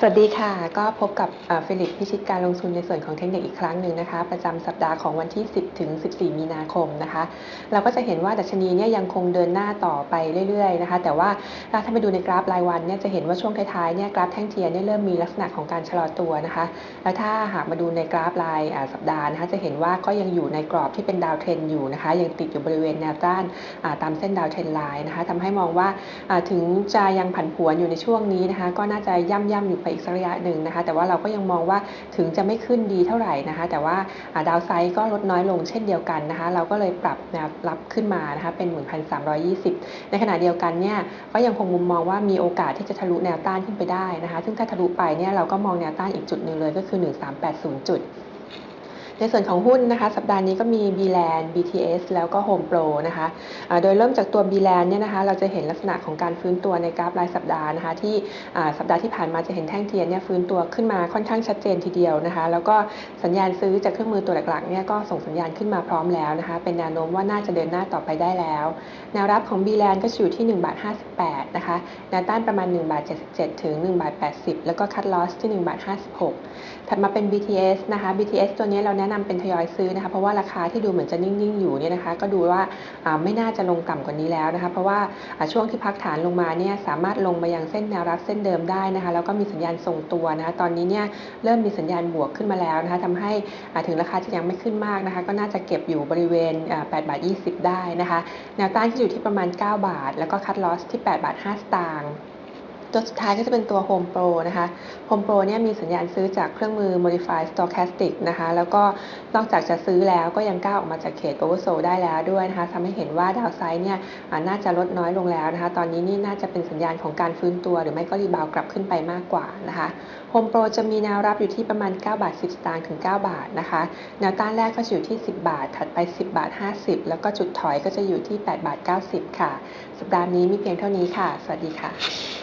สวัสดีค่ะ ก็พบกับฟิลิปพิชิตการลงทุนในส่วนของเทคนิคอีกครั้งหนึ่งนะคะ ประจำสัปดาห์ของวันที่ 10 ถึง 14 มีนาคมนะคะ เราก็จะเห็นว่าดัชนีเนี่ยยังคงเดินหน้าต่อไปเรื่อยๆนะคะ แต่ว่าถ้าไปดูในกราฟรายวันเนี่ยจะเห็นว่าช่วงท้ายๆเนี่ยกราฟแท่งเทียนเนี่ยเริ่มมีลักษณะของการชะลอตัวนะคะ แล้วถ้าหากมาดูในกราฟรายสัปดาห์นะคะจะเห็นว่าก็ยังอยู่ในกรอบที่เป็นดาวเทรนอยู่นะคะ ยังติดอยู่บริเวณแนวต้านตามเส้นดาวเทรนไลน์นะคะทำให้มองว่าอ่าถึงจะยังผันผวนอยู่ในช่วงนี้นะคะ ก็น่าจะย่ำย่ำอยู่ไปอีกสักระยะหนึ่งนะคะ แต่ว่าเราก็ยังมองว่าถึงจะไม่ขึ้นดีเท่าไหร่นะคะ แต่ว่าดาวไซด์ก็ลดน้อยลงเช่นเดียวกันนะคะ เราก็เลยปรับแนวรับขึ้นมานะคะเป็น 1,320 ในขณะเดียวกันเนี่ยก็ยังคงมุมมองว่ามีโอกาสที่จะทะลุแนวต้านขึ้นไปได้นะคะ ซึ่งถ้าทะลุไปเนี่ยเราก็มองแนวต้านอีกจุดหนึ่งเลยก็คือ 1380 จุด ในส่วนของหุ้นนะคะสัปดาห์นี้ก็มี b l a n d BTS แล้วก็ Home Pro นะคะโดยเริ่มจากตัว b l a n d เนี่ยนะคะเราจะเห็นลักษณะของการฟื้นตัวในกราฟรายสัปดาห์นะคะที่สัปดาห์ที่ผ่านมาจะเห็นแท่งเทียนเนี่ยฟื้นตัวขึ้นมาค่อนข้างชัดเจนทีเดียวนะคะแล้วก็สัญญาณซื้อจากเครื่องมือตัวหลักๆเนี่ยก็ส่งสัญญาณขึ้นมาพร้อมแล้วนะคะเป็นแนวโน้มว่าน่าจะเดินหน้าต่อไปได้แล้วแนวรับของ b l a n d ก็อยู่ที่1บาท58นะคะแนวต้านประมาณ1บาท77 ถึง1บาท80 แล้วก็คัดลอสที่1บาท56 ถัดมาเป็น BTS นะคะ BTS ตัวนี้เราแนะนำเป็นทยอยซื้อนะคะ เพราะว่าราคาที่ดูเหมือนจะนิ่งๆอยู่เนี่ยนะคะ ก็ดูว่าไม่น่าจะลงต่ำกว่านี้แล้วนะคะ เพราะว่าช่วงที่พักฐานลงมาเนี่ยสามารถลงมายังเส้นแนวรับเส้นเดิมได้นะคะ แล้วก็มีสัญญาณทรงตัวนะคะ ตอนนี้เนี่ยเริ่มมีสัญญาณบวกขึ้นมาแล้วนะคะทำให้ถึงราคาจะยังไม่ขึ้นมากนะคะ ก็น่าจะเก็บอยู่บริเวณ8บาท20 ได้นะคะ แนวต้านที่อยู่ที่ประมาณ 9 บาท แล้วก็คัดลอสที่8บาท5สตางค์ ตัวสุดท้ายก็จะเป็นตัว Home Pro นะคะ Home Pro เนี่ยมีสัญญาณซื้อจากเครื่องมือ Modify Stochastic นะคะ แล้วก็นอกจากจะซื้อแล้วก็ยังก้าวออกมาจากเขต Oversold ได้แล้วด้วยนะคะทำให้เห็นว่าดาวไซด์เนี่ยน่าจะลดน้อยลงแล้วนะคะ ตอนนี้นี่น่าจะเป็นสัญญาณของการฟื้นตัว หรือไม่ก็รีบาวกลับขึ้นไปมากกว่านะคะ Home Pro จะมีแนวรับอยู่ที่ประมาณ 9 บาท 10 สตางค์ถึง 9 บาทนะคะ แนวต้านแรกก็จะอยู่ที่ 10 บาท ถัดไป 10 บาท 50 แล้วก็จุดถอยก็จะอยู่ที่ 8 บาท 90 ค่ะ สัปดาห์นี้มีเพียงเท่านี้ค่ะ สวัสดีค่ะ